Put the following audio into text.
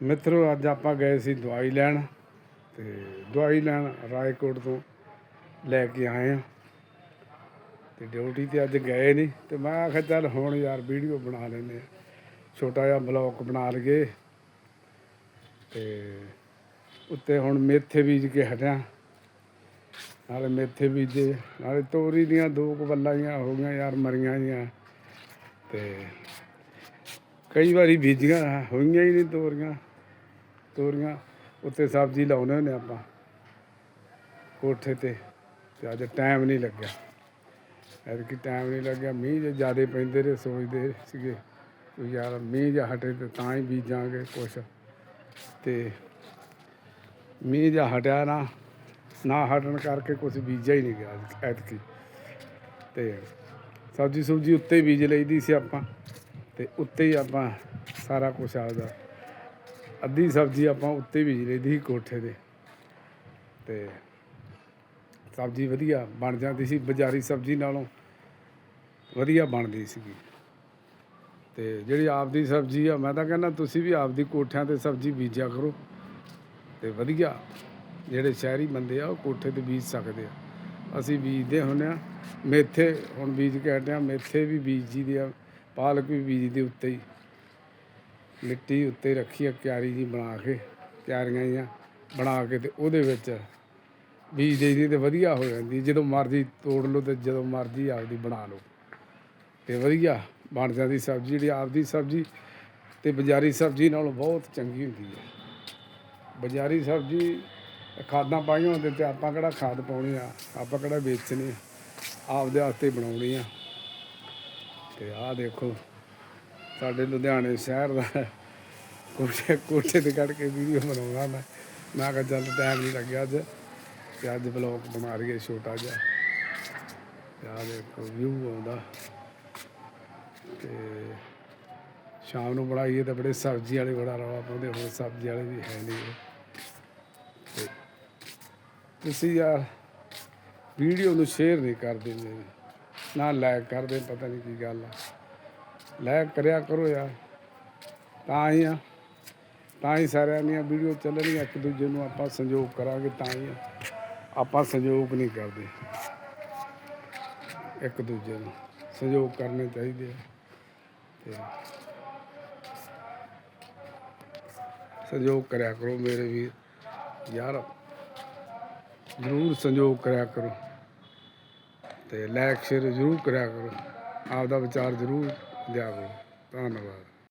ਮਿੱਤਰੋ, ਅੱਜ ਆਪਾਂ ਗਏ ਸੀ ਦਵਾਈ ਲੈਣ ਤੇ ਦਵਾਈ ਲੈਣ ਰਾਏਕੋਟ ਤੋਂ ਲੈ ਕੇ ਆਏ ਆ ਤੇ ਡਿਊਟੀ ਤੇ ਅੱਜ ਗਏ ਨਹੀਂ ਤੇ ਮੈਂ ਆਖਿਆ ਚੱਲ ਹੁਣ ਯਾਰ ਵੀਡੀਓ ਬਣਾ ਲੈਂਦੇ ਛੋਟਾ ਜਿਹਾ ਬਲੌਗ ਬਣਾ ਲਈਏ। ਤੇ ਉੱਤੇ ਹੁਣ ਮੇਥੇ ਬੀਜ ਕੇ ਹਟਿਆ। ਨਾਲੇ ਮੇਥੇ ਬੀਜੇ, ਨਾਲੇ ਤੋਰੀ ਦੀਆਂ ਦੋ ਕੁ ਵੱਲਾਂ ਹੋ ਗਈਆਂ, ਯਾਰ ਮਰੀਆਂ ਜੀਆਂ ਤੇ ਕਈ ਵਾਰੀ ਬੀਜੀਆਂ ਹੋਈਆਂ ਹੀ ਨਹੀਂ ਤੋਰੀਆਂ ਤੋਰੀਆਂ, ਉੱਤੇ ਸਬਜ਼ੀ ਲਾਉਨੇ ਹੁੰਦੇ ਆਪਾਂ, ਕੋਠੇ ਤੇ ਤੇ ਅੱਜ ਟਾਈਮ ਨਹੀਂ ਲੱਗਿਆ। ਐਤਕੀ ਟਾਈਮ ਨਹੀਂ ਲੱਗਿਆ, ਮੀਂਹ ਜੇ ਜ਼ਿਆਦਾ ਪੈਂਦੇ ਰਹੇ, ਸੋਚਦੇ ਸੀਗੇ ਵੀ ਯਾਰ ਮੀਂਹ ਜਾਂ ਹਟੇ ਤੇ ਤਾਂ ਹੀ ਬੀਜਾਂਗੇ ਕੁਛ। ਤੇ ਮੀਂਹ ਜਾਂ ਹਟਿਆ ਨਾ ਨਾ ਹਟਣ ਕਰਕੇ ਕੁਝ ਬੀਜਿਆ ਹੀ ਨਹੀਂ ਗਿਆ ਐਤਕੀ- ਤੇ ਸਬਜ਼ੀ ਸੁਬਜ਼ੀ ਉੱਤੇ ਬੀਜ ਲਈਦੀ ਸੀ ਆਪਾਂ। ਤੇ ਉੱਤੇ ਹੀ ਆਪਾਂ ਸਾਰਾ ਕੁਝ ਆਪਦਾ। ਅੱਧੀ ਸਬਜ਼ੀ ਆਪਾਂ ਉੱਤੇ ਬੀਜ ਲਈਦੀ ਸੀ ਕੋਠੇ ਦੇ ਤੇ ਸਬਜ਼ੀ ਵਧੀਆ ਬਣ ਜਾਂਦੀ ਸੀ, ਬਾਜ਼ਾਰੀ ਸਬਜ਼ੀ ਨਾਲੋਂ ਵਧੀਆ ਬਣਦੀ ਸੀਗੀ। ਤੇ ਜਿਹੜੀ ਆਪਦੀ ਸਬਜ਼ੀ ਆ, ਮੈਂ ਤਾਂ ਕਹਿੰਦਾ ਤੁਸੀਂ ਵੀ ਆਪਦੀ ਕੋਠਿਆਂ ਤੇ ਸਬਜ਼ੀ ਬੀਜਿਆ ਕਰੋ। ਤੇ ਵਧੀਆ ਜਿਹੜੇ ਸ਼ਹਿਰੀ ਬੰਦੇ ਆ, ਉਹ ਕੋਠੇ ਤੇ ਬੀਜ ਸਕਦੇ ਆ। ਅਸੀਂ ਬੀਜਦੇ ਹੁੰਦੇ ਆ, ਮੇਥੇ ਹੁਣ ਬੀਜ ਕੇ ਹਟੇ ਆ, ਮੇਥੇ ਵੀ ਬੀਜੀ ਦੇ ਆ। ਪਾਲਕ ਵੀ ਬੀਜਦੇ ਉੱਤੇ ਹੀ। ਮਿੱਟੀ ਉੱਤੇ ਰੱਖੀ ਆ ਕਿਆਰੀ ਜੀ ਬਣਾ ਕੇ, ਕਿਆਰੀਆਂ ਜੀਆਂ ਬਣਾ ਕੇ ਤੇ ਉਹਦੇ ਵਿੱਚ ਬੀਜ ਦੇਈਦੀ ਤੇ ਵਧੀਆ ਹੋ ਜਾਂਦੀ। ਜਦੋਂ ਮਰਜ਼ੀ ਤੋੜ ਲਓ ਤੇ ਜਦੋਂ ਮਰਜ਼ੀ ਆਪਦੀ ਬਣਾ ਲਓ। ਤੇ ਵਧੀਆ ਬਣ ਜਾਂਦੀ ਸਬਜ਼ੀ, ਜਿਹੜੀ ਆਪਦੀ ਸਬਜ਼ੀ ਤੇ ਬਾਜ਼ਾਰੀ ਸਬਜ਼ੀ ਨਾਲੋਂ ਬਹੁਤ ਚੰਗੀ ਹੁੰਦੀ ਹੈ ਬਾਜ਼ਾਰੀ ਸਬਜ਼ੀ ਖਾਦਾਂ ਪਾਈਆਂ ਹੁੰਦੇ ਤੇ ਆਪਾਂ ਕਿਹੜਾ ਖਾਦ ਪਾਉਣੀ ਆ, ਆਪਾਂ ਕਿਹੜਾ ਵੇਚਣੀ ਆ, ਆਪਦੇ ਵਾਸਤੇ ਬਣਾਉਣੀ ਆ। ਤੇ ਆਹ ਦੇਖੋ, ਸਾਡੇ ਲੁਧਿਆਣੇ ਸ਼ਹਿਰ ਦਾ ਕੋਠੇ ਕੋਠੇ ਤੇ ਕੱਢ ਕੇ ਵੀਡੀਓ ਬਣਾਉਣਾ ਮੈਂ। ਮੈਂ ਕਿਹਾ ਚੱਲ ਟਾਈਮ ਨਹੀਂ ਲੱਗਿਆ ਅੱਜ। ਤੇ ਅੱਜ ਬਲੌਗ ਬਣਾ ਰਹੀਏ ਛੋਟਾ ਜਿਹਾ। ਤੇ ਦੇਖੋ ਵਿਊ ਆਉਂਦਾ। ਤੇ ਸ਼ਾਮ ਨੂੰ ਬਣਾਈਏ ਤਾਂ ਬੜੇ ਸਬਜ਼ੀ ਵਾਲੇ ਬੜਾ ਰੌਲਾ ਪਾਉਂਦੇ ਹੁਣ ਸਬਜ਼ੀ ਵਾਲੇ ਵੀ ਹੈ ਨਹੀਂ ਤੁਸੀਂ ਯਾਰ ਵੀਡੀਓ ਨੂੰ ਸ਼ੇਅਰ ਨਹੀਂ ਕਰਦੇ ਮੇਰੇ ਨਾ ਲਾਇਕ ਕਰਦੇ, ਪਤਾ ਨਹੀਂ ਕੀ ਗੱਲ ਆ। ਲਾਇਕ ਕਰਿਆ ਕਰੋ ਯਾਰ। ਤਾਂ ਹੀ ਆ। ਤਾਂ ਹੀ ਸਾਰਿਆਂ ਦੀਆਂ ਵੀਡੀਓ ਚੱਲਣਗੀਆਂ ਇੱਕ ਦੂਜੇ ਨੂੰ ਆਪਾਂ ਸੰਯੋਗ ਕਰਾਂਗੇ ਤਾਂ ਹੀ ਆਪਾਂ ਸੰਯੋਗ ਨਹੀਂ ਕਰਦੇ। ਇੱਕ ਦੂਜੇ ਨੂੰ ਸਹਿਯੋਗ ਕਰਨੇ ਚਾਹੀਦੇ ਆ। ਤੇ ਸਹਿਯੋਗ ਕਰਿਆ ਕਰੋ ਮੇਰੇ ਵੀਰ। ਯਾਰ, ਜ਼ਰੂਰ ਸੰਯੋਗ ਕਰਿਆ ਕਰੋ। ਤੇ ਲਾਇਕ ਸ਼ੇਅਰ ਜ਼ਰੂਰ ਕਰਿਆ ਕਰੋ। ਆਪਦਾ ਵਿਚਾਰ ਜ਼ਰੂਰ ਦਿਆ ਕਰੋ। ਧੰਨਵਾਦ।